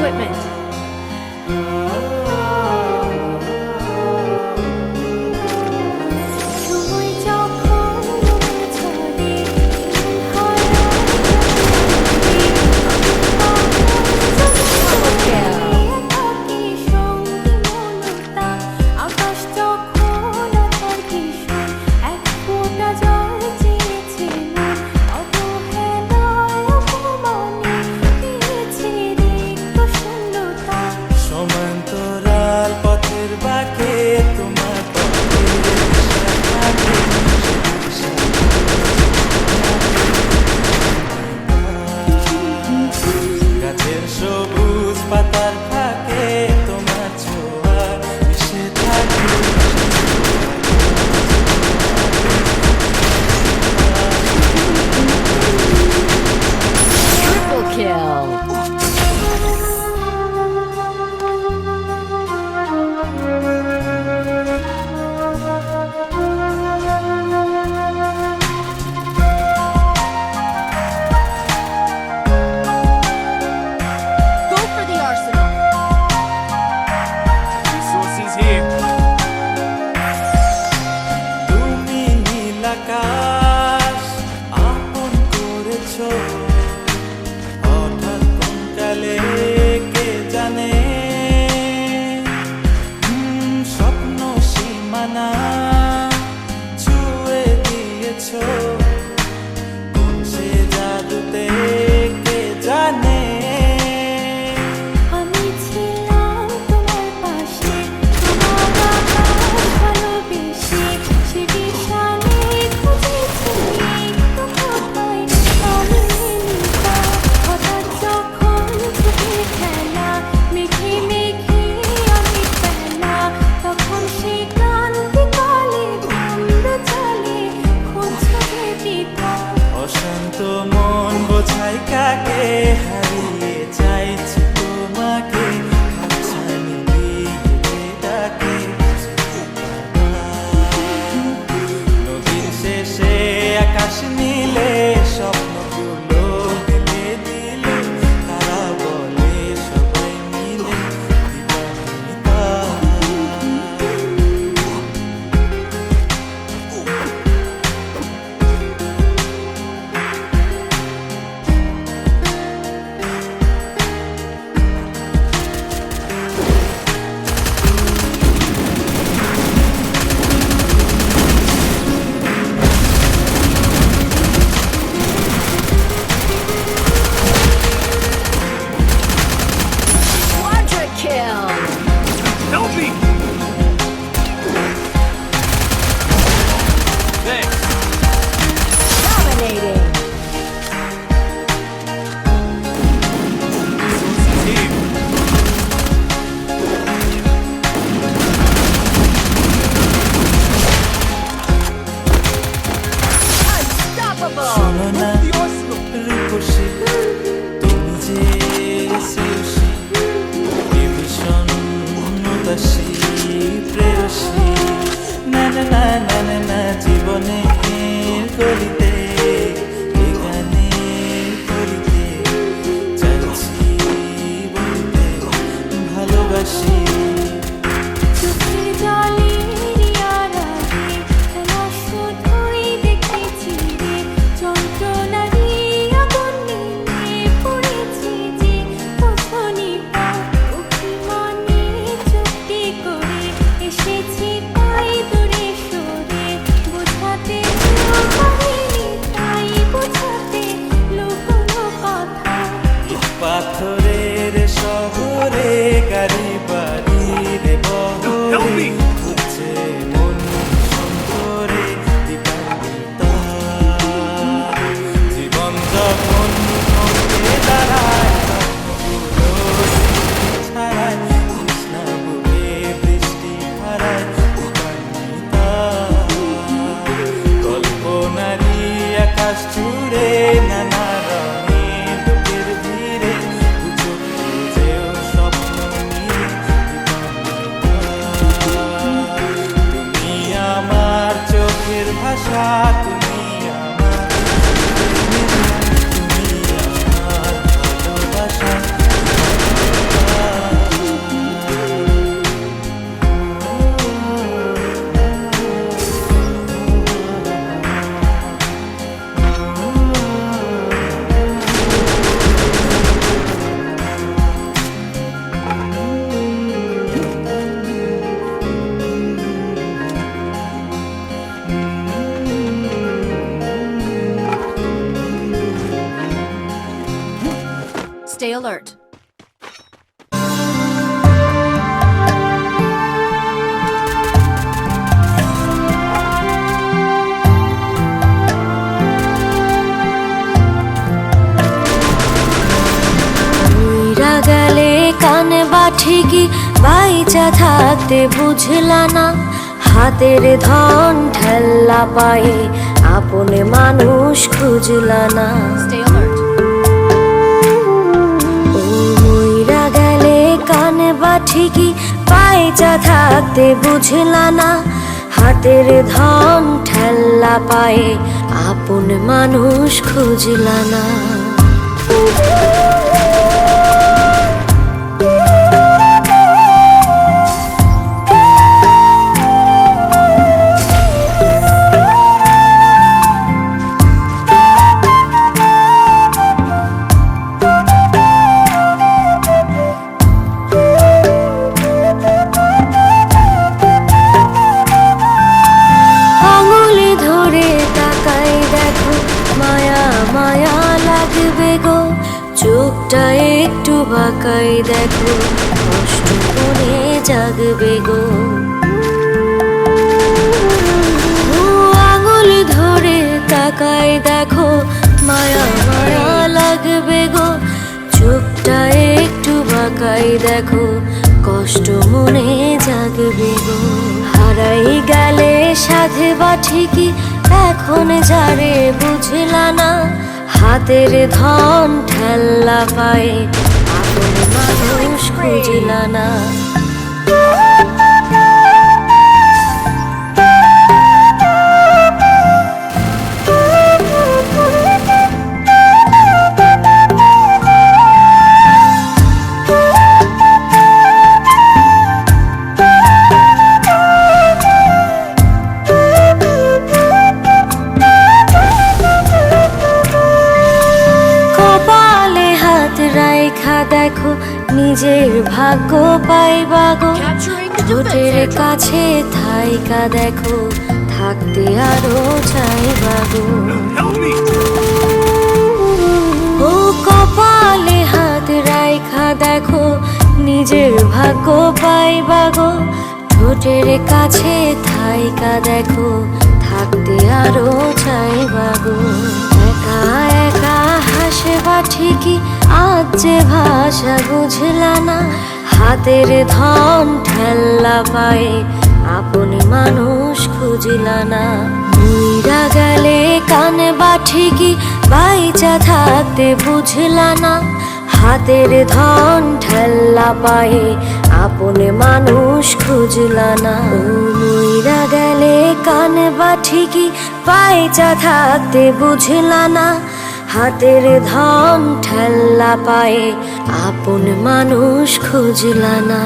equipment. হঠাৎ কোন কালে কে জানে? আকাশ জুড়ে নানা রঙের লোকের ভিড়ে যেও তুমি আমার তুমি আমার ভালোবাসা Stay alert. উইরা গেলে কানে বা ঠিকই বাইচা থাকতে বুঝলা না। হাতের ধন ঠেল্লা পায়ে আপনে মানুষ খুঁজলা না। বা ঠিকই বাইচা থাকতে বুঝলা না। হাতের ধন ঠেল্লা পায়ে আপন মানুষ খুঁজলা না। চোখটা একটু বাঁকাই দেখো, কষ্ট করে জাগবে গো। আঙুল ধরে তাকাই দেখো, মায়া মায়া লাগবে গো। চোখটা একটু বাঁকাই দেখো, কষ্ট মনে জাগবে গো। হারাই গেলে সাধে বা ঠিকই, এখন যারে বুঝলা না। হাতের ধন ঠেল্লা পায়ে আপন মানুষ খুঁজিলা না। নিজের ভাগ্য পাইবা গো ঠোঁটের কাছে থাইকা দেখো থাকতে আরও চাইবা গো ও কপালে হাত রাইখা দেখো নিজের ভাগ্য পাইবা গো ঠোঁটের কাছে থাইকা দেখো থাকতে আরও চাইবা গো একা হাসবা ঠিকই, আজ যে ভাষা বুঝলা না। হাতের ধন ঠেল্লা পায়ে আপনি মানুষ খুঁজলা না। মুইরা গেলে কানে বা ঠিকই, বাইচা থাকতে বুঝলা না। হাতের ধন ঠেল্লা পায়ে আপনে মানুষ খুঁজলা না। মুইরা গেলে কানে বা ঠিকই, বাইচা থাকতে বুঝলা না। হাতের ধান ঠেল্লা পায়ে আপন মানুষ খুঁজলা না।